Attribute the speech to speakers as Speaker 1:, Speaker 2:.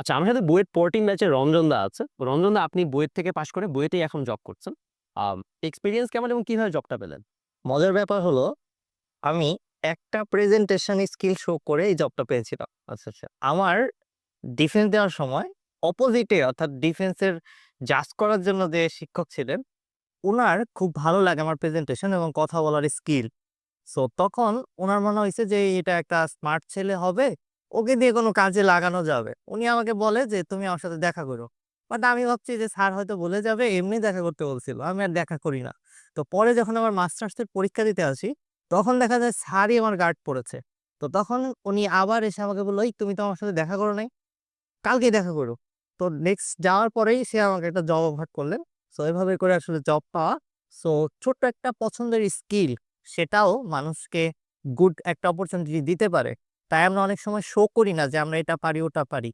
Speaker 1: আচ্ছা আমার সাথে বুয়েট ফোরটিন ব্যাচে রঞ্জন দা আছে। রঞ্জন দা আপনি বুয়েট থেকে পাশ করে বুয়েটেই এখন জব করছেন। এক্সপিরিয়েন্স কেমন এবং কীভাবে জবটা পেলেন?
Speaker 2: মজার ব্যাপার হলো আমি একটা প্রেজেন্টেশন স্কিল শো করে এই জবটা পেয়েছিলাম।
Speaker 1: আচ্ছা আচ্ছা।
Speaker 2: আমার ডিফেন্স দেওয়ার সময় অপোজিটে অর্থাৎ ডিফেন্সের জাজ করার জন্য যে শিক্ষক ছিলেন ওনার খুব ভালো লাগে আমার প্রেজেন্টেশন এবং কথা বলার স্কিল সো তখন ওনার মনে হয়েছে যে এটা একটা স্মার্ট ছেলে হবে ওকে দিয়ে কোনো কাজে লাগানো যাবে। উনি আমাকে বলে যে, তুমি আমার সাথে দেখা করো। বাট আমি ভাবছি যে, স্যার হয়তো বলে যাবে, এমনি দেখা করতে বলছিল। আমি আর দেখা করি না। তো পরে যখন আমার মাস্টার্সের পরীক্ষা দিতে আসি, তখন দেখা যায় স্যারই আমার গার্ড পড়েছে। তো তখন উনি আবার এসে আমাকে বলল, এই, তুমি তো আমার সাথে দেখা করো নাই। কালকে দেখা করো। তো নেক্সট যাওয়ার পরেই সে আমাকে একটা জব অফার করলেন। সো এভাবে করে আসলে জব পাওয়া। সো ছোট্ট একটা পছন্দের স্কিল সেটাও মানুষকে গুড একটা অপরচুনিটি দিতে পারে। তাই আমরা অনেক সময় শো করি না যে আমরা এটা পারি ওটা পারি।